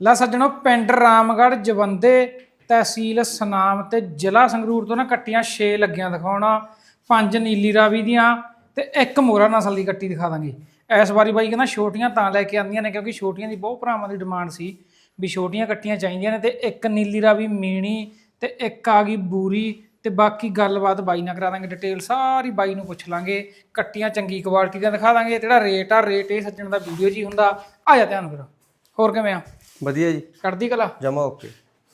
ਲੈ ਸੱਜਣੋ, ਪਿੰਡ ਰਾਮਗੜ੍ਹ, ਜਵੰਦੇ ਤਹਿਸੀਲ ਸਨਾਮ ਤੇ ਜ਼ਿਲ੍ਹਾ ਸੰਗਰੂਰ ਤੋਂ ਨਾ ਕੱਟੀਆਂ 6 ਲੱਗੀਆਂ ਦਿਖਾਉਣਾ। ਪੰਜ ਨੀਲੀ ਰਾਵੀ ਦੀਆਂ ਤੇ ਇੱਕ ਮੋਰਾ ਨਸਲ ਦੀ ਕੱਟੀ ਦਿਖਾ ਦਾਂਗੇ। ਇਸ ਵਾਰੀ ਬਾਈ ਕਹਿੰਦਾ ਛੋਟੀਆਂ ਤਾਂ ਲੈ ਕੇ ਆਂਦੀਆਂ ਨੇ ਕਿਉਂਕਿ ਛੋਟੀਆਂ ਦੀ ਬਹੁਤ ਭਰਾਵਾਂ ਦੀ ਡਿਮਾਂਡ ਸੀ ਵੀ ਛੋਟੀਆਂ ਕੱਟੀਆਂ ਚਾਹੀਦੀਆਂ ਨੇ ਤੇ ਇੱਕ ਨੀਲੀ ਰਾਵੀ, ਮੀਣੀ ਤੇ ਇੱਕ ਆ ਗਈ ਬੂਰੀ ਤੇ ਬਾਕੀ ਗੱਲਬਾਤ ਬਾਈ ਨਾਲ ਕਰਾ ਦਾਂਗੇ ਡਿਟੇਲ, ਸਾਰੀ ਬਾਈ ਨੂੰ ਪੁੱਛ ਲਾਂਗੇ। ਕੱਟੀਆਂ ਚੰਗੀ ਕੁਆਲਿਟੀ ਦੀਆਂ ਦਿਖਾ ਦਾਂਗੇ ਜਿਹੜਾ ਰੇਟ ਆ, ਰੇਟ ਇਹ ਸੱਜਣ ਦਾ ਵੀਡੀਓ ਜੀ ਹੁੰਦਾ। ਆ ਜਾ ਧਿਆਨ ਕਰੋ। ਹੋਰ ਕਿਵੇਂ ਆ? ਵਧੀਆ ਜੀ। ਕੱਢਦੀ ਕਲਾ? ਜਮਾ ਓਕੇ।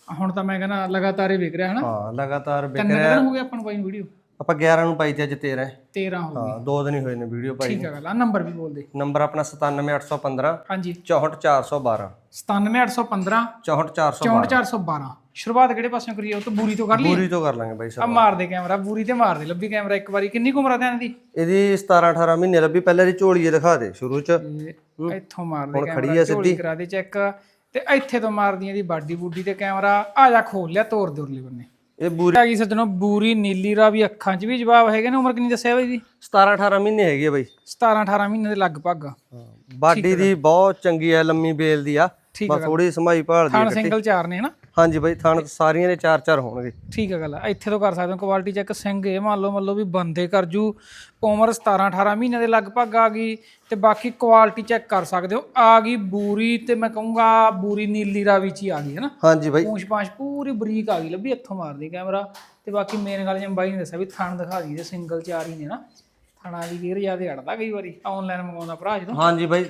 ਹੁਣ ਤਾਂ ਮੈਂ ਕਹਿੰਦਾ ਲਗਾਤਾਰ ਹੀ ਵਿਕ ਰਿਹਾ ਹਨਾ। ਹਾਂ ਲਗਾਤਾਰ ਵਿਕ ਕਿੰਨੇ ਦਿਨ ਹੋ ਗਏ ਆਪਾਂ ਨੂੰ ਨੂੰ ਵੀਡੀਓ ਆਪਾਂ 11 ਨੂੰ ਪਾਈ ਤੇ ਅੱਜ 13 ਹੈ 13 ਹੋ ਗਏ ਹਾਂ ਦੋ ਦਿਨ ਹੀ ਹੋਏ ਨੇ ਵੀਡੀਓ ਪਾਈ ਠੀਕ ਆ ਗੱਲ ਆ ਨੰਬਰ ਵੀ ਬੋਲ ਦੇ ਨੰਬਰ ਆਪਣਾ 97815 ਹਾਂਜੀ। 64412 97815 64412 64412 ਸ਼ੁਰੂਆਤ ਕਿਹੜੇ ਪਾਸਿਓਂ ਕਰੀਏ ਉਹ ਤੋਂ ਬੂਰੀ ਤੋਂ ਕਰ ਲਈ ਪੂਰੀ ਤੋਂ ਕਰ ਲਾਂਗੇ ਬਾਈ ਆ ਸਾਹਿਬ ਮਾਰ ਦੇ ਕੈਮਰਾ ਬੂਰੀ ਤੇ ਮਾਰ ਦੇ ਲੱਭੀ ਕੈਮਰਾ ਇੱਕ ਵਾਰੀ। ਕਿੰਨੀ ਕੁ ਉਮਰ ਆ ਧਿਆਨ ਦੀ ਇਹਦੀ 17 18 ਮਹੀਨੇ ਲੱਭੀ ਪਹਿਲਾਂ ਦੀ ਝੋਲੀਏ ਦਿਖਾ ਦੇ ਸ਼ੁਰੂ ਚ। ਇੱਥੋਂ ਮਾਰ ਦੇ ਕੈਮਰਾ ਆ ਝੋਲੀ ਕਰਾ ਦੇ ਚੈੱਕ। ਤੇ ਇੱਥੇ ਤੋਂ ਮਾਰਦੀ ਇਹਦੀ ਬਾਡੀ ਬੂਡੀ ਤੇ ਕੈਮਰਾ ਆ ਜਾ ਖੋਲ ਲਿਆ ਤੋਰ ਦੇ ਉਰਲੇ ਬੰਨੇ। ਇਹ ਬੂਰੀ ਆ ਗਈ ਸੱਜਣੋ ਬੂਰੀ ਨੀਲੀ ਰਾ ਵੀ ਅੱਖਾਂ 'ਚ ਵੀ ਜਵਾਬ ਹੈਗੇ ਨੇ ਉਮਰ ਕਿੰਨੀ ਦੱਸਿਆ ਬਾਈ ਦੀ 17 18 ਮਹੀਨੇ ਹੈਗੀ ਆ ਬਾਈ। 17 18 ਮਹੀਨੇ ਦੇ ਲਗਭਗ। ਬਾਡੀ ਦੀ ਬਹੁਤ ਚੰਗੀ ਹੈ ਲੰਮੀ ਬੇਲ ਦੀ ਆ। ਠੀਕ ਬਸ ਥੋੜੀ ਸਮਾਈ ਭਾਲਦੀ ਥਣ ਆ ਸਿੰਗਲ ਚਾਰ ਨੇ ਹਨਾ? ਹਾਂਜੀ ਬਾਈ ਥਣ ਸਾਰੀਆਂ ਦੇ ਚਾਰ ਚਾਰ ਹੋਣਗੇ। ਠੀਕ ਹੈ ਗੱਲ ਆ। ਇੱਥੇ ਤੋਂ ਕਰ ਸਕਦੇ ਹੋ ਕੁਆਲਿਟੀ ਚੈੱਕ ਸਿੰਘ ਇਹ ਮੰਨ ਲਓ ਮੰਨ ਲਓ ਵੀ ਬੰਦੇ ਕਰ ਜੂ। ਉਮਰ 17 18 ਮਹੀਨੇ ਦੇ ਲਗਭਗ ਆ ਗਈ ਤੇ ਬਾਕੀ ਕੁਆਲਿਟੀ ਚੈੱਕ ਕਰ ਸਕਦੇ ਹੋ। ਆ ਗਈ ਬੂਰੀ ਤੇ ਮੈਂ ਕਹੂੰਗਾ ਬੂਰੀ ਨੀਲੀ ਰਾਵੀ ਚ ਹੀ ਆ ਗਈ ਹੈ ਨਾ? ਹਾਂਜੀ ਬਾਈ। ਪੂੰਛ ਪਾਂਛ ਪੂਰੀ ਬਰੀਕ ਆ ਗਈ ਲੱਭੀ ਇੱਥੋਂ ਮਾਰਦੀ ਕੈਮਰਾ ਤੇ ਬਾਕੀ ਮੇਨ ਗੱਲ ਜਿਵੇਂ ਬਾਈ ਨੇ ਦੱਸਿਆ ਵੀ ਥਣ ਦਿਖਾ ਦੀ ਤੇ ਸਿੰਗਲ ਚਾਰ ਹੀ ਨੇ ਨਾ ਥਣਾ ਦੀ ਗੇਰ ਜ਼ਿਆਦਾ ਅੜਦਾ ਕਈ ਵਾਰੀ ਆਨਲਾਈਨ ਮੰਗਾਉਂਦਾ ਭਰਾ ਜਦੋਂ। ਹਾਂਜੀ ਬਾਈ।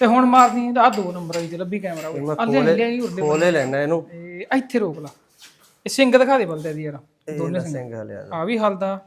ਤੇ ਹੁਣ ਮਾਰਦੀ ਆ ਦੋ ਨੰਬਰ ਵਾਲੀ ਤੇ ਲੱਭੀ ਕੈਮਰਾ ਉਹ। ਖੋਲੇ ਲੈਣਾ ਇਹਨੂੰ। ਤੇ ਇੱਥੇ ਰੋਕ ਲਾ। ਇਹ ਸਿੰਘ ਦਿਖਾ ਦੇ ਬਲਦੇ ਦੀ ਯਾਰ ਦੋਨੇ ਸਿੰਘ। ਹਲਿਆ ਆ ਵੀ ਹਲਦਾ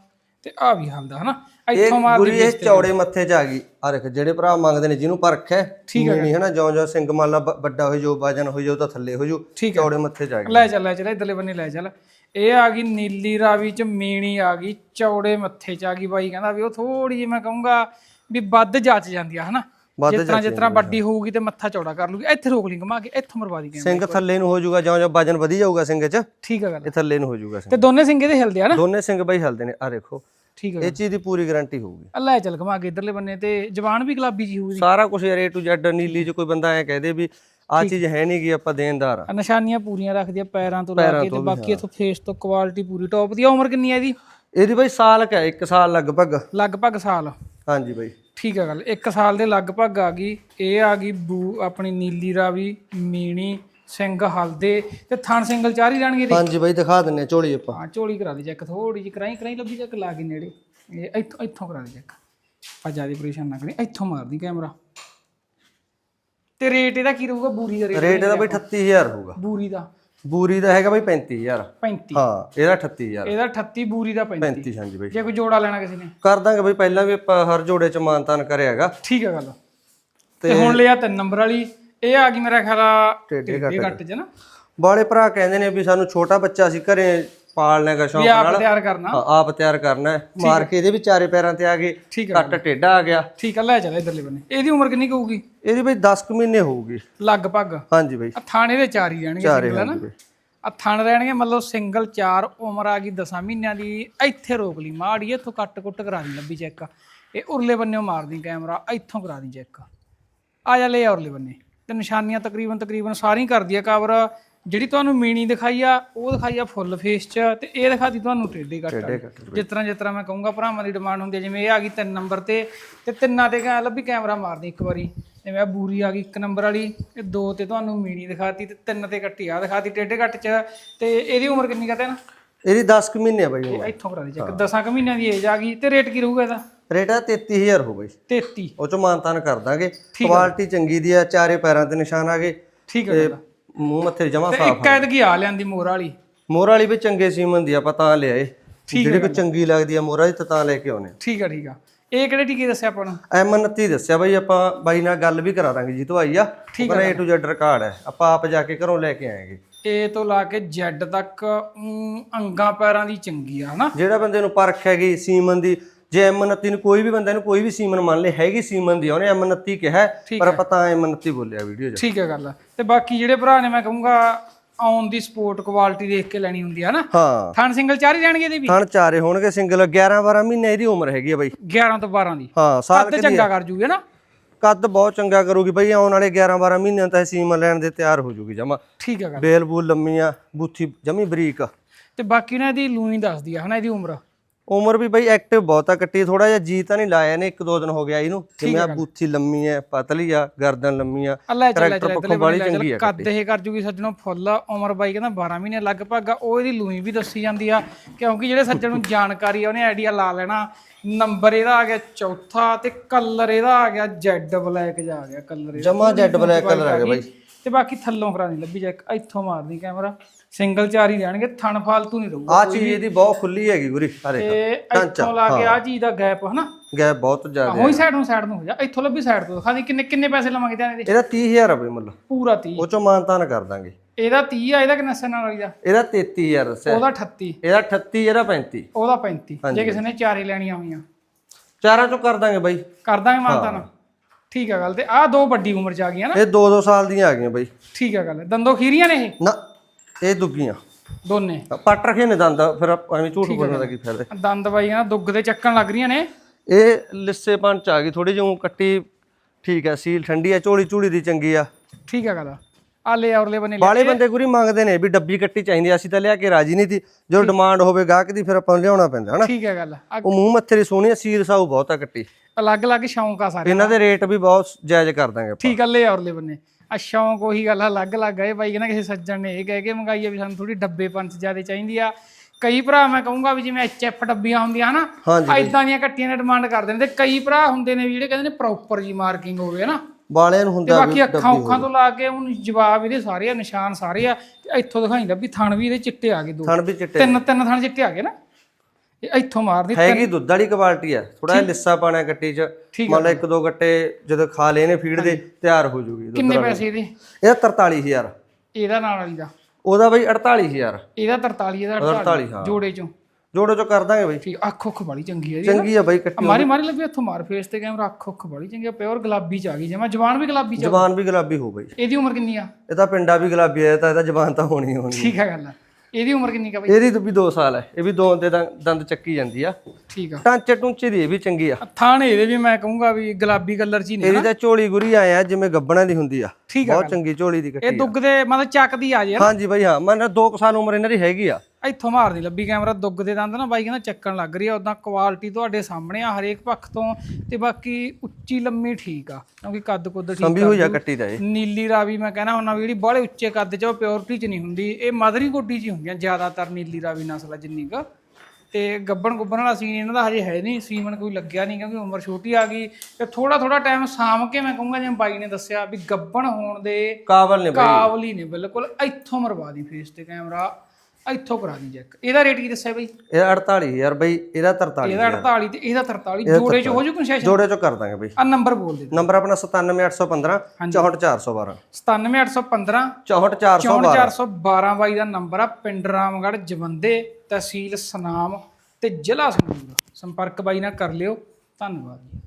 ਤੇ ਆ ਵੀ ਹਲਦਾ ਹਨਾ? ਇੱਥੋਂ ਇਹ ਮਾਰ ਗੁਰੀ ਇਹ ਚੌੜੇ ਮੱਥੇ 'ਚ ਆ ਗਈ। ਆ ਦੇਖ ਜਿਹੜੇ ਭਰਾ ਮੰਗਦੇ ਨੇ ਜਿਹਨੂੰ ਪਰਖ ਹੈ ਠੀਕ ਹੈ ਨਹੀਂ ਹਨਾ? ਜਿਉਂ ਜਿਉਂ ਸਿੰਘ ਮੰਨ ਲਾ ਬ- ਵੱਡਾ ਹੋ ਜਾਊ ਵਜਨ ਹੋ ਜਾਊ ਤਾਂ ਥੱਲੇ ਹੋ ਜਾਊ ਠੀਕ ਚੌੜੇ ਮੱਥੇ 'ਚ ਆ ਗਈ। ਲੈ ਚੱਲ ਲੈ ਚੱਲ ਇਧਰਲੇ ਬੰਨੇ ਲੈ ਚੱਲ। ਇਹ ਆ ਗਈ ਨੀਲੀ ਰਾਵੀ ਚ ਮੀਣੀ ਆ ਗਈ ਚੌੜੇ ਮੱਥੇ ਚ ਆ ਗਈ ਬਾਈ। ਕਹਿੰਦਾ ਵੀ ਉਹ ਥੋੜੀ ਜਿਹੀ ਮੈਂ ਕਹੂੰਗਾ ਵੀ ਵੱਧ ਜੱਚ ਜਾਂਦੀ ਆ ਹਨਾ? ਵੱਧ ਜਿਸ ਤਰ੍ਹਾਂ ਜਿਸ ਤਰ੍ਹਾਂ ਵੱਡੀ ਹੋਊਗੀ ਤੇ ਮੱਥਾ ਚੌੜਾ ਕਰ ਲੂਗੀ। ਇੱਥੇ ਰੋਕ ਲਈ ਘੁਮਾ ਕੇ ਇੱਥੋਂ ਮਰਵਾ ਦੀ ਸਿੰਘ ਥੱਲੇ ਨੂੰ ਹੋ ਜਾਊਗਾ ਜਿਉਂ ਜਿਉਂ ਵਜਨ ਵਧੀ ਜਾਊਗਾ ਸਿੰਘ 'ਚ ਠੀਕ ਆ ਗੱਲ ਇਹ ਥੱਲੇ ਨੂੰ ਹੋ ਜਾਊਗਾ ਤੇ ਦੋਨੇ ਸਿੰਘ ਇਹਦੇ ਹਿਲਦੇ ਆ ਨਾ? ਦੋਨੇ ਸਿੰਘ ਬਾਈ ਹਲਦੇ ਨੇ। ਆ ਦੇਖੋ ਠੀਕ ਆ ਇਹ ਚੀਜ਼ ਦੀ ਪੂਰੀ ਗਾਰੰਟੀ ਹੋਊਗੀ। ਆ ਲੈ ਚੱਲ ਘੁਮਾ ਕੇ ਇਧਰਲੇ ਬੰਨੇ ਤੇ ਜਵਾਨ ਵੀ ਗੁਲਾਬੀ ਜੀ ਹੋਊਗੀ। ਸਾਰਾ ਕੁਝ ਯਾਰ A to Z ਨੀਲੀ 'ਚ ਕੋਈ ਬੰਦਾ ਐ ਕਹਦੇ ਵੀ ਆ ਚੀਜ਼ ਹੈ ਨਹੀਂ ਗੀ ਆਪਾਂ ਦੇਣਦਾਰ ਆ। ਨਿਸ਼ਾਨੀਆਂ ਪੂਰੀਆਂ ਰੱਖਦੀ ਆ ਪੈਰਾਂ ਤੋਂ ਲਾ ਕੇ ਤੇ ਬਾਕੀ ਇਥੋਂ ਫੇਸ ਤੋਂ ਕੁਆਲਿਟੀ ਪੂਰੀ। ਟੌਪ ਦੀ ਉਮਰ ਕਿੰਨੀ ਆ ਇਹਦੀ? ਇਹਦੀ ਬਾਈ ਸਾਲ ਕ ਹੈ 1 ਸਾਲ ਲਗਭਗ। ਲਗਭਗ ਸਾਲ। ਹਾਂਜੀ ਬਾਈ। ਠੀਕ ਆ ਗੱਲ। 1 ਸਾਲ ਦੇ ਲਗਭਗ ਆ ਗਈ। ਇਹ ਆ ਗਈ ਬੂ ਆਪਣੀ ਨੀਲੀ ਰਾਵੀ ਮੀਣੀ ਸਿੰਘ ਹਲਦੇ ਤੇ ਥਣ ਸਿੰਗਲ ਚਾਰ ਹੀ ਰਹਿਣਗੇ ਇਹਦੇ। ਹਾਂਜੀ ਬਾਈ ਦਿਖਾ ਦਿੰਨੇ ਆ ਝੋਲੀ ਆਪਾਂ। ਹਾਂ ਝੋਲੀ ਕਰਾ ਦੇ ਚੈੱਕ ਥੋੜੀ ਜਿਹੀ ਕਰਾਈ ਕਰਾਈ ਲੱਭੀ ਚੈੱਕ ਲਾ ਕੇ ਨੇੜੇ। ਇਹ ਇੱਥੋਂ ਇੱਥੋਂ ਕਰਾ ਦੇ ਚੈੱਕ ਆ ਜ਼ਿਆਦਾ ਪਰੇਸ਼ਾਨ ਨਾ ਕਰੀ ਇੱਥੋਂ ਮਾਰਦੀ ਕੈਮਰਾ ਤੇ ਰੇਟ ਇਹਦਾ ਕੀ ਰਹੂਗਾ? ਬੂਰੀ ਦਾ ਰੇਟ ਰੇਟ ਇਹਦਾ ਬਾਈ 38000 ਹੋਊਗਾ ਬੂਰੀ ਦਾ। ਬੂਰੀ ਦਾ ਹੈਗਾ ਬਾਈ 35000 35 ਹਾਂ ਇਹਦਾ 38000 ਇਹਦਾ 38 ਬੂਰੀ ਦਾ 35 35 ਹਾਂਜੀ ਬਾਈ। ਜੇ ਕੋਈ ਜੋੜਾ ਲੈਣਾ ਕਿਸੇ ਨੇ। ਕਰ ਦਾਂਗੇ ਬਾਈ ਪਹਿਲਾਂ ਵੀ ਆਪਾਂ ਹਰ ਜੋੜੇ ਚ ਮਾਨਤਾਨ ਕਰਿਆਗਾ ਠੀਕ ਹੈ ਗੱਲ। ਤੇ ਹੁਣ ਲਿਆ ਤਿੰਨ ਨੰਬਰ ਵਾਲੀ। ਇਹ ਆ ਗਈ ਮੇਰਾ ਖਿਆਲ ਟੇਢੇ ਘੱਟ। ਚ ਨਾ। ਬਾਲੇ ਭਰਾ ਕਹਿੰਦੇ ਨੇ ਵੀ ਸਾਨੂੰ ਛੋਟਾ ਬੱਚਾ ਸੀ ਘਰੇ ਪਾਲਣੇ ਦਾ ਸ਼ੌਂਕ ਵੀ ਆਪ ਨਾਲ। ਤਿਆਰ ਕਰਨਾ। ਹਾਂ, ਆਪ ਤਿਆਰ ਕਰਨਾ ਹੈ। ਮਾਰ ਕੇ ਇਹਦੇ ਵੀ ਚਾਰੇ ਪੈਰਾਂ ਤੇ ਆ ਗਏ। ਕੱਟ ਟੇਢਾ ਆ ਗਿਆ। ਠੀਕ ਆ ਲੈ ਚੱਲ ਇਧਰਲੇ ਬੰਨੇ। ਇਹਦੀ ਉਮਰ ਕਿੰਨੀ ਹੋਊਗੀ? ਇਹਦੀ ਬਾਈ 10 ਕੁ ਮਹੀਨੇ ਹੋਊਗੀ। ਲਗਭਗ? ਹਾਂਜੀ ਬਾਈ। ਥਾਣੇ ਦੇ ਚਾਰ ਹੀ ਰਹਿਣਗੇ ਸਿੰਗਲ ਹੈ ਨਾ? ਆ ਥਣ ਰਹਿਣਗੇ ਮਤਲਬ ਸਿੰਗਲ ਚਾਰ ਉਮਰ ਆ ਗਈ 10 ਮਹੀਨਿਆਂ ਦੀ। ਇੱਥੇ ਰੋਕ ਲਈ ਮਾੜੀ ਇੱਥੋਂ ਕੱਟ ਕੁੱਟ ਕਰਾ ਦੀ ਲੱਭੀ ਚੈੱਕ ਇਹ ਉਰਲੇ ਬੰਨੇੋਂ ਮਾਰਦੀ ਕੈਮਰਾ ਇੱਥੋਂ ਕਰਾ ਦੀ ਚੈੱਕ ਆ ਜਾ ਲੈ ਉਰਲੇ ਬੰਨੇ। ਤੇ ਨਿਸ਼ਾਨੀਆਂ ਤਕਰੀਬਨ ਤਕਰੀਬਨ ਸਾਰੀਆਂ ਕਰਦੀ ਆ ਕਵਰ ਜਿਹੜੀ ਤੁਹਾਨੂੰ ਮੀਣੀ ਦਿਖਾਈ ਆ ਉਹ ਦਿਖਾਈ ਆ ਫੁੱਲ ਫੇਸ ਚ ਤੇ ਇਹ ਦਿਖਾਦੀ ਤੁਹਾਨੂੰ ਟੇਢੇ ਕੱਟ। ਜਿਸ ਤਰ੍ਹਾਂ ਜਿਸ ਤਰ੍ਹਾਂ ਮੈਂ ਕਹੂੰਗਾ ਭਰਾਵਾਂ ਦੀ ਡਿਮਾਂਡ ਹੁੰਦੀ ਹੈ ਜਿਵੇਂ ਇਹ ਆ ਗਈ ਤਿੰਨ ਨੰਬਰ ਤੇ ਤੇ ਤਿੰਨਾਂ ਤੇ ਕਹਾਂ ਲੱਭੀ ਕੈਮਰਾ ਮਾਰਦੀ ਇੱਕ ਵਾਰੀ। ਜਿਵੇਂ ਆ ਬੂਰੀ ਆ ਗਈ ਇੱਕ ਨੰਬਰ ਵਾਲੀ ਇਹ ਦੋ ਤੇ ਤੁਹਾਨੂੰ ਮੀਣੀ ਦਿਖਾਤੀ ਤੇ ਤਿੰਨ ਤੇ ਕੱਟੀ ਆ ਦਿਖਾਤੀ ਟੇਢੇ ਕੱਟ ਚ। ਤੇ ਇਹਦੀ ਉਮਰ ਕਿੰਨੀ ਕਹਤੇ ਨਾ ਇਹਦੀ 10 ਕੁ ਮਹੀਨੇ ਆ ਬਾਈ। ਇੱਥੋਂ ਕਰਾ ਦੇ ਚੈੱਕ 10 ਕੁ ਮਹੀਨਿਆਂ ਦੀ ਏਜ ਆ ਗਈ ਤੇ ਰੇਟ ਕੀ ਰਹੂਗਾ ਇਹਦਾ? ਰੇਟ ਆ 33000 ਹੋ ਬਾਈ। 33 ਉਹ ਚ ਮਾਨਤਾਨ ਕਰ ਦਾਂਗੇ। ਕੁਆਲਿਟੀ ਚੰਗੀ ਦੀ ਆ ਚਾਰੇ ਪੈਰਾਂ ਤੇ ਨਿਸ਼ਾਨ ਆ ਗਏ। ਠੀਕ ਹੈ ਤੇ। ਮੂੰਹ ਮੱਥੇ ਜਮਾ ਤੇ ਸਾਫ਼ ਇੱਕ ਐਦ ਕੀ ਆ ਲਿਆਂਦੀ ਮੋਰ ਵਾਲੀ। ਮੋਰ ਵਾਲੀ ਵੀ ਚੰਗੇ ਸੀਮਨ ਦੀ ਆਪਾਂ ਤਾਂ ਲਿਆਏ। ਜਿਹੜੀ ਕੋ ਚੰਗੀ ਲੱਗਦੀ ਆ ਮੋਰਾ ਦੀ ਤਾਂ ਤਾਂ ਲੈ ਕੇ ਆਉਨੇ ਠੀਕ ਆ ਠੀਕ ਆ। ਇਹ ਕਿਹੜੇ ਟੀਕੇ ਦੱਸਿਆ ਆਪਾਂ ਨੂੰ? ਐਮ 29 ਦੱਸਿਆ ਬਾਈ ਆਪਾਂ ਬਾਈ ਨਾਲ ਗੱਲ ਵੀ ਕਰਾ ਦਾਂਗੇ ਜੀ ਤੋਂ ਆਈ ਆ ਪਰ A to Z ਰਿਕਾਰਡ ਹੈ ਆਪਾਂ ਆਪ ਜਾ ਕੇ ਘਰੋਂ ਲੈ ਕੇ ਆਏਗੇ। ਏ ਤੋਂ ਲਾ ਕੇ ਜੈਡ ਤੱਕ ਅੰਗਾਂ ਪੈਰਾਂ ਦੀ ਚੰਗੀ ਆ ਹਨਾ? ਜਿਹੜਾ ਬੰਦੇ ਨੂੰ ਪਰਖ ਹੈਗੀ ਸੀਮਨ ਦੀ ਜੇ ਐਮ 29 ਨੂੰ ਕੋਈ ਵੀ ਬੰਦਾ ਨੂੰ ਕੋਈ ਵੀ ਸੀਮਨ ਮੰਨ ਲੇ ਹੈਗੀ ਸੀਮਨ ਦੀ ਉਹਨੇ ਐਮ 29 ਕਿਹਾ ਹੈ, ਪਰ ਆਪਾਂ ਤਾਂ ਐਮ 29 ਬੋਲਿਆ ਵੀਡੀਓ 'ਚ। ਠੀਕ ਹੈ ਗੱਲ ਤੇ ਬਾਕੀ ਜਿਹੜੇ ਭਰਾ ਨੇ ਮੈਂ ਕਹੂੰਗਾ ਆਨ ਦੀ ਸਪੋਰਟ ਕੁਆਲਿਟੀ ਦੇਖ ਕੇ ਲੈਣੀ ਹੁੰਦੀ ਹੈ ਨਾ। ਹਾਂ। ਥਣ ਸਿੰਗਲ ਚਾਰ ਹੀ ਰਹਿਣਗੇ ਇਹਦੇ ਵੀ? ਥਣ ਚਾਰੇ ਹੋਣਗੇ ਸਿੰਗਲ 11 12 ਮਹੀਨੇ ਇਹਦੀ ਉਮਰ ਹੈਗੀ ਆ ਬਾਈ। 11 ਤੋਂ 12 ਦੀ। ਹਾਂ ਸਾਲ ਕੱਦ ਚੰਗਾ ਕਰ ਜੂਗੇ ਨਾ? ਕੱਦ ਬਹੁਤ ਚੰਗਾ ਕਰੂਗੀ ਬਈ ਆਉਣ ਵਾਲੇ 11 12 ਮਹੀਨਿਆਂ ਤੱਕ ਸੀਮਨ ਲੈਣ ਦੇ ਤਿਆਰ ਹੋ ਜੂਗੀ ਜਮਾ। ਠੀਕ ਆ ਗੱਲ। ਬੇਲ ਬੂਲ ਲੰਮੀਆਂ ਬੂਥੀ ਜਮੀ ਬਰੀਕ ਤੇ ਬਾਕੀ ਨਾ ਇਹਦੀ ਲੂਈ ਦੱਸਦੀ ਆ ਹਨਾ ਇਹਦੀ ਉਮਰ? ਉਮਰ ਵੀ ਬਈ ਐਕਟਿਵ ਬਹੁਤ ਕੱਟੀ ਥੋੜਾ ਜਿਹਾ ਜੀ ਤਾਂ ਨਹੀਂ ਲਾਇਆ ਨੇ ਇੱਕ ਦੋ ਦਿਨ ਹੋ ਗਿਆ ਇਹਨੂੰ ਜਿਵੇਂ ਆ। ਬੂਥੀ ਲੰਮੀ ਹੈ ਪਤਲੀ ਆ ਗਰਦਨ ਲੰਮੀ ਆ ਚੱਲ ਪੱਖੋਂ ਬਾਹਲੀ ਚੰਗੀ ਆ ਕੱਦ ਇਹ ਕਰ ਜੂਗੀ ਸੱਜਣੋਂ ਫੁੱਲ ਉਮਰ ਬਾਈ ਕਹਿੰਦਾ 12 ਮਹੀਨੇ ਲਗਭਗ ਆ ਉਹ ਇਹਦੀ ਲੂਈ ਵੀ ਦੱਸੀ ਜਾਂਦੀ ਆ ਕਿਉਂਕਿ ਜਿਹੜੇ ਸੱਜਣ ਨੂੰ ਜਾਣਕਾਰੀ ਆ ਉਹਨੇ ਆਈਡੀਆ ਲਾ ਲੈਣਾ। ਨੰਬਰ ਇਹਦਾ ਆ ਗਿਆ ਚੌਥਾ ਤੇ ਕਲਰ ਇਹਦਾ ਆ ਗਿਆ ਜੈਡ ਬਲੈਕ ਜਾ ਆ ਗਿਆ ਕਲਰ ਜਮਾ ਜੈਡ ਬਲੈਕ ਕਲਰ ਆ ਗਿਆ ਬਾਈ। ਤੇ ਬਾਕੀ ਥੱਲੋਂ ਕਰਾ ਨਹੀਂ ਲੱਭੀ ਚੈੱਕ ਇੱਥੋਂ ਮਾਰਦੀ ਕੈਮਰਾ ਸਿੰਗਲ ਚਾਰ ਹੀ ਰਹਿਣਗੇ ਥਣ ਫਾਲਤੂ ਨਹੀਂ ਰਹੂਗਾ ਆ ਚੀਜ਼ ਇਹਦੀ ਬਹੁਤ ਖੁੱਲੀ ਹੈਗੀ ਗੁਰੀ ਆ ਦੇਖ ਤੇ ਇੱਥੋਂ ਲਾ ਕੇ ਆ ਚੀਜ਼ ਦਾ ਗੈਪ ਹਨਾ? ਗੈਪ ਬਹੁਤ ਜ਼ਿਆਦਾ ਹੋਈ ਸਾਈਡ ਨੂੰ ਸਾਈਡ ਨੂੰ ਹੋ ਜਾ ਇੱਥੋਂ ਲੱਭੀ ਸਾਈਡ ਤੋਂ ਦਿਖਾ ਦੀ ਕਿੰਨੇ ਕਿੰਨੇ ਪੈਸੇ ਲਵਾਂਗੇ ਤੇ ਇਹਦੇ ਇਹਦਾ 30000 ਆ ਬਈ ਮੁੱਲ। ਪੂਰਾ 30 ਉਹ ਚੋਂ ਮਾਨਤਾਨ ਕਰ ਦਾਂਗੇ। ਇਹਦਾ 30 ਆ ਇਹਦਾ ਕਿੰਨਾ ਸੈਨਾ ਵਾਲੀ ਦਾ? ਇਹਦਾ 33000 ਦੱਸਿਆ ਉਹਦਾ 38 ਇਹਦਾ 38 ਇਹਦਾ 35 ਉਹਦਾ 35 ਜੇ ਕਿਸੇ ਨੇ ਚਾਰ ਹੀ ਲੈਣੀਆਂ ਹੋਈਆਂ। ਚਾਰਾਂ ਚੋਂ ਕਰ ਦਾਂਗੇ ਬਾਈ। ਕਰ ਦਾਂਗੇ ਮਾਨਤਾ ਨਾ ਠੀਕ ਆ ਗੱਲ ਤੇ ਆਹ ਦੋ ਵੱਡੀ ਉਮਰ ਚ ਆ ਗਈਆਂ ਨਾ। ਇਹ 2-2 ਸਾਲ ਦੀਆਂ ਆ ਗਈਆਂ ਬਾਈ। ਠੀਕ ਆ ਗੱਲ ਦੰਦੋ ਖੀਰੀਆਂ ਨੇ ਇਹ? ਨਾ ਇਹ ਦੁੱਗੀਆਂ। ਦੋਨੇ। ਪੱਟ ਰੱਖੇ ਨੇ ਦੰਦ ਫਿਰ ਐਵੇਂ ਝੂਠ ਬੋਲਣ ਦਾ ਕੀ ਫਾਇਦਾ ਦੰਦ ਬਾਈਆਂ ਦੁੱਗ ਦੇ ਚੱਕਣ ਲੱਗ ਰਹੀਆਂ ਨੇ। ਇਹ ਲਿੱਸੇ ਪੰਚ ਆ ਗਈ ਥੋੜੀ ਜਿਹੀ ਕੱਟੀ ਠੀਕ ਹੈ ਸੀਲ ਠੰਡੀ ਆ ਝੋਲੀ ਝੂੜੀ ਦੀ ਚੰਗੀ ਆ। ਠੀਕ ਆ ਗੱਲ। ਆ ਲੈ ਔਰਲੇ ਬਨੇ ਬਾਲੇ ਬੰਦੇ ਗੁਰੀ ਮੰਗਦੇ ਨੇ ਵੀ ਡੱਬੀ ਕੱਟੀ ਚਾਹੀਦੀ ਅਸੀਂ ਤਾਂ ਲਿਆ ਕੇ ਰਾਜੀ ਨਹੀਂ ਸੀ। ਜੋ ਡਿਮਾਂਡ ਹੋਵੇ ਗਾਹਕ ਦੀ ਫਿਰ ਆਪਾਂ ਲਿਆਉਣਾ ਪੈਂਦਾ ਹਨਾ? ਠੀਕ ਆ ਗੱਲ। ਉਹ ਮੂੰਹ ਮੱਥੇ ਦੀ ਸੋਹਣੀ ਸੀਲ ਸਾਊ ਬਹੁਤ ਆ ਕੱਟੀ। ਅਲੱਗ-ਅਲੱਗ ਸ਼ੌਂਕ ਆ ਸਾਰੇ ਇਹਨਾਂ ਦੇ। ਰੇਟ ਵੀ ਬਹੁਤ ਜਾਇਜ਼ ਕਰ ਦਾਂਗੇ ਆਪਾਂ। ਠੀਕ ਲੈ ਔਰਲੇ ਬੰਨੇ। ਆ ਸ਼ੌਂਕ ਉਹੀ ਗੱਲ ਅਲੱਗ-ਅਲੱਗ ਇਹ ਬਾਈ ਕਹਿੰਦਾ ਕਿਸੇ ਸੱਜਣ ਨੇ ਇਹ ਕਹਿ ਕੇ ਮੰਗਾਈ ਆ ਵੀ ਸਾਨੂੰ ਥੋੜੀ ਡੱਬੇ ਪੰਚ ਜ਼ਿਆਦਾ ਚਾਹੀਦੀ ਆ। ਕਈ ਭਰਾ ਮੈਂ ਕਹੂੰਗਾ ਵੀ ਜਿਵੇਂ ਐਚਐਫ ਡੱਬੀਆਂ ਹੁੰਦੀਆਂ ਹਨਾ ਐਦਾਂ ਦੀਆਂ ਕੱਟੀਆਂ ਨੇ ਡਿਮਾਂਡ ਕਰਦੇ ਨੇ। ਤੇ ਕਈ ਭਰਾ ਹੁੰਦੇ ਨੇ ਵੀ ਜਿਹੜੇ ਕਹਿੰਦੇ ਨੇ ਪ੍ਰੋਪਰ ਜੀ ਮਾਰਕਿੰਗ ਹੋਵੇ ਹਨਾ। ਬਾਲਿਆਂ ਨੂੰ ਹੁੰਦਾ ਬਾਕੀ ਅੱਖਾਂ ਉੱਖਾਂ ਤੋਂ ਲਾ ਕੇ ਹੁਣ ਜਵਾਬ ਇਹਦੇ ਸਾਰੇ ਆ ਨਿਸ਼ਾਨ ਸਾਰੇ ਆ। ਇੱਥੋਂ ਦਿਖਾਈ ਲੱਭੀ ਥਣ ਵੀ ਇਹਦੇ ਚਿੱਟੇ ਆ ਗਏ ਦੋ। ਥਣ ਵੀ ਚਿੱਟੇ ਤਿੰਨ ਤਿੰਨ ਥਣ ਚਿੱਟੇ ਆ ਗਏ ਨਾ। ਇਹ ਇੱਥੋਂ ਮਾਰਦੀ ਹੈਗੀ ਦੁੱਧ ਵਾਲੀ ਕੁਆਲਿਟੀ ਆ ਥੋੜਾ ਜਿਹਾ ਲਿੱਸਾ ਪਾਣਾ ਕੱਟੀ ਚ। ਮੰਨ ਲਾ ਇੱਕ ਦੋ ਗੱਟੇ ਜਦੋਂ ਖਾ ਲੈਨੇ ਫੀਡ ਦੇ ਤਿਆਰ ਹੋ ਜੂਗੀ ਕਿੰਨੇ ਪੈਸੇ ਇਹਦੇ? ਇਹਦਾ 43000 ਇਹਦਾ ਨਾਲ ਵਾਲੀ ਦਾ? ਉਹਦਾ ਬਈ 48000 ਇਹਦਾ 43 ਇਹਦਾ 48 48 ਹਾਂ। ਜੋੜੇ ਚੋਂ। ਜੋੜੇ ਚੋਂ ਕਰ ਦਾਂਗੇ ਬਈ। ਠੀਕ ਅੱਖ ਉੱਖ ਬੜੀ ਚੰਗੀ ਹੈ ਇਹਦੀ ਚੰਗੀ ਆ ਬਈ ਕੱਟੀ ਮਾਰੀ ਮਾਰੀ ਲੱਭੀ ਇੱਥੋਂ ਮਾਰ ਫੇਸ ਤੇ ਕੈਮਰਾ ਅੱਖ ਉੱਖ ਬੜੀ ਚੰਗੀ ਆ ਪਿਓਰ ਗੁਲਾਬੀ ਚ ਆ ਗਈ। ਜਮਾ ਜਵਾਨ ਵੀ ਗੁਲਾਬੀ ਚ ਆ। ਜ਼ਬਾਨ ਵੀ ਗੁਲਾਬੀ ਹੋ ਬਈ। ਇਹਦੀ ਉਮਰ ਕਿੰਨੀ ਆ? ਇਹ ਤਾਂ ਪਿੰਡਾ ਵੀ ਗੁਲਾਬੀ ਆ ਤਾਂ ਇਹਦਾ ਜ਼ਬਾਨ ਤਾਂ ਹੋਣੀ ਹੋਣੀ ਠੀਕ ਆ ਗੱਲ ਆ। ਇਹਦੀ ਉਮਰ ਕਿੰਨੀ ਕਾ ਬਈ? ਇਹਦੀ ਵੀ 2 ਸਾਲ ਹੈ ਇਹ ਵੀ ਦੋ ਦੇ ਦੰ- ਦੰਦ ਚੱਕੀ ਜਾਂਦੀ ਆ। ਠੀਕ ਆ। ਟਾਂਚੇ ਟੁੰਚੇ ਦੀ ਇਹ ਵੀ ਚੰਗੀ ਆ। ਥਾਣੇ ਇਹਦੇ ਵੀ ਮੈਂ ਕਹੂੰਗਾ ਵੀ ਗੁਲਾਬੀ ਕਲਰ ਚ ਹੀ ਨੇ ਇਹਦੀ ਤਾਂ ਝੋਲੀ ਗੁਰੀ ਆਇਆ ਜਿਵੇਂ ਗੱਬਣਾ ਦੀ ਹੁੰਦੀ ਆ। ਠੀਕ ਆ ਬਹੁਤ ਚੰਗੀ ਝੋਲੀ ਦੀ ਕੱਟੀ ਇਹ ਦੁੱਗ ਦੇ ਮਤਲਬ ਚੱਕਦੀ ਆ ਜੇ ਹਾਂਜੀ ਬਈ ਹਾਂ। ਮੈਂ 2 ਸਾਲ ਉਮਰ ਇਹਨਾਂ ਦੀ ਹੈਗੀ ਆ। ਇੱਥੋਂ ਮਾਰਦੀ ਲੱਭੀ ਕੈਮਰਾ ਦੁੱਗ ਦੇ ਦੰਦ ਨਾ ਬਾਈ ਕਹਿੰਦਾ ਚੱਕਣ ਲੱਗ ਰਹੀ ਆ ਉਦਾਂ ਕੁਆਲਿਟੀ ਤੁਹਾਡੇ ਸਾਹਮਣੇ ਆ ਹਰੇਕ ਪੱਖ ਤੋਂ ਤੇ ਬਾਕੀ ਉੱਚੀ ਲੰਮੀ ਠੀਕ ਆ ਕਿਉਂਕਿ ਕੱਦ ਕੁੱਦ ਠੀਕ ਸੰਭੀ ਹੋਈ ਆ ਕੱਟੀ ਦਾ ਇਹ। ਨੀਲੀ ਰਾਵੀ ਮੈਂ ਕਹਿੰਦਾ ਹੁੰਦਾ ਵੀ ਜਿਹੜੀ ਬਾਹਲੇ ਉੱਚੇ ਕੱਦ 'ਚ ਉਹ ਪਿਓਰਿਟੀ 'ਚ ਨਹੀਂ ਹੁੰਦੀ ਇਹ ਮਦਰੀ ਗੋਡੀ 'ਚ ਹੀ ਹੁੰਦੀਆਂ ਜ਼ਿਆਦਾਤਰ ਨੀਲੀ ਰਾਵੀ ਨਸਲ ਆ ਜਿੰਨੀ ਕੁ। ਤੇ ਗੱਬਣ ਗੁੱਬਣ ਵਾਲਾ ਸੀਨ ਇਹਨਾਂ ਦਾ ਹਜੇ ਹੈ ਨਹੀਂ ਸੀਮਨ ਕੋਈ ਲੱਗਿਆ ਨਹੀਂ ਕਿਉਂਕਿ ਉਮਰ ਛੋਟੀ ਆ ਗਈ। ਤੇ ਥੋੜਾ ਥੋੜਾ ਟਾਈਮ ਸਾਂਭ ਕੇ ਮੈਂ ਕਹੂੰਗਾ ਜਿਵੇਂ ਬਾਈ ਨੇ ਦੱਸਿਆ ਵੀ ਗੱਬਣ ਹੋਣ ਦੇ ਕਾਬਲ ਨੇ ਬਈ। ਕਾਬਲੀ ਨੇ ਬਿਲਕੁਲ ਇੱਥੋਂ ਮਰਵਾ ਦੀ ਫੇਸ ਤੇ ਕੈਮਰਾ ਇੱਥੋਂ ਕਰਾ ਦੀ ਚੈੱਕ ਇਹਦਾ ਰੇਟ ਕੀ ਦੱਸਿਆ ਬਈ? ਇਹ 48000 ਬਈ ਇਹਦਾ 43 ਇਹਦਾ 48 ਤੇ ਇਹਦਾ 43 ਜੋੜੇ 'ਚ ਹੋ ਜੂ ਕਨਸੈਸ਼ਨ ਜੋੜੇ ਚੋਂ ਕਰ ਦਾਂਗੇ ਬਈ। ਆ ਨੰਬਰ ਬੋਲ ਦੇ ਨੰਬਰ ਆਪਣਾ 97815 64412 97815 64412 412 ਬਾਈ ਦਾ ਨੰਬਰ ਆ ਪਿੰਡ ਰਾਮਗੜ੍ਹ ਜਵੰਦੇ ਤਹਿਸੀਲ ਸਨਾਮ ਤੇ ਜ਼ਿਲ੍ਹਾ ਸੰਗਰੂਰ। ਸੰਪਰਕ ਬਾਈ ਨਾਲ ਕਰ ਲਿਓ। ਧੰਨਵਾਦ ਜੀ।